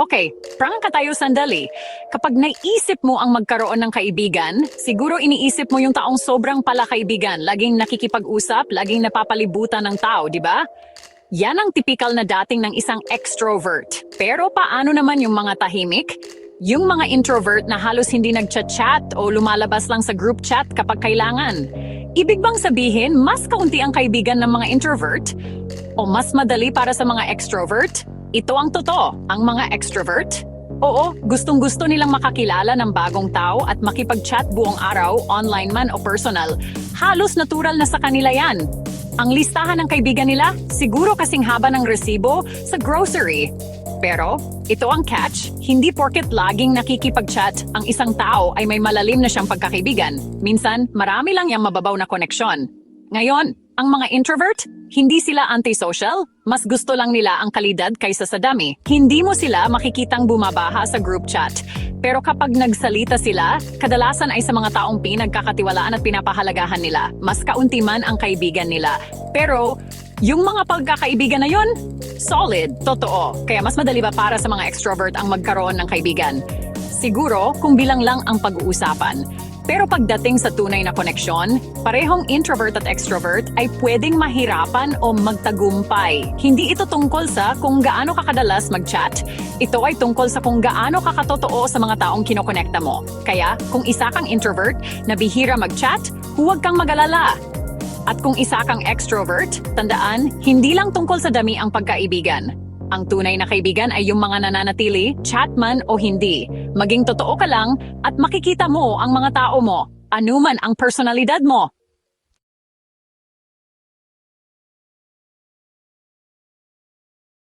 Okay, prangka tayo sandali. Kapag naisip mo ang magkaroon ng kaibigan, siguro iniisip mo yung taong sobrang pala kaibigan, laging nakikipag-usap, laging napapalibutan ng tao, di ba? Yan ang typical na dating ng isang extrovert. Pero paano naman yung mga tahimik? Yung mga introvert na halos hindi nagchat-chat o lumalabas lang sa group chat kapag kailangan. Ibig bang sabihin, mas kaunti ang kaibigan ng mga introvert? O mas madali para sa mga extrovert? Ito ang totoo, ang mga extrovert. Oo, gustong-gusto nilang makakilala ng bagong tao at makipag-chat buong araw, online man o personal. Halos natural na sa kanila yan. Ang listahan ng kaibigan nila, siguro kasing haba ng resibo sa grocery. Pero, ito ang catch, hindi porket laging nakikipag-chat ang isang tao ay may malalim na siyang pagkakaibigan. Minsan, marami lang yung mababaw na koneksyon. Ngayon, ang mga introvert, hindi sila antisocial, mas gusto lang nila ang kalidad kaysa sa dami. Hindi mo sila makikitang bumabaha sa group chat. Pero kapag nagsalita sila, kadalasan ay sa mga taong pinagkakatiwalaan at pinapahalagahan nila. Mas kaunti man ang kaibigan nila. Pero, yung mga pagkakaibigan na yon, solid, totoo. Kaya mas madali ba para sa mga extrovert ang magkaroon ng kaibigan? Siguro kung bilang lang ang pag-uusapan. Pero pagdating sa tunay na koneksyon, parehong introvert at extrovert ay pwedeng mahirapan o magtagumpay. Hindi ito tungkol sa kung gaano ka kadalas mag-chat, ito ay tungkol sa kung gaano ka katotoo sa mga taong kinokonekta mo. Kaya, kung isa kang introvert na bihira mag-chat, huwag kang mag-alala. At kung isa kang extrovert, tandaan, hindi lang tungkol sa dami ang pagkaibigan. Ang tunay na kaibigan ay yung mga nananatili, chat man o hindi. Maging totoo ka lang at makikita mo ang mga tao mo, anuman ang personalidad mo.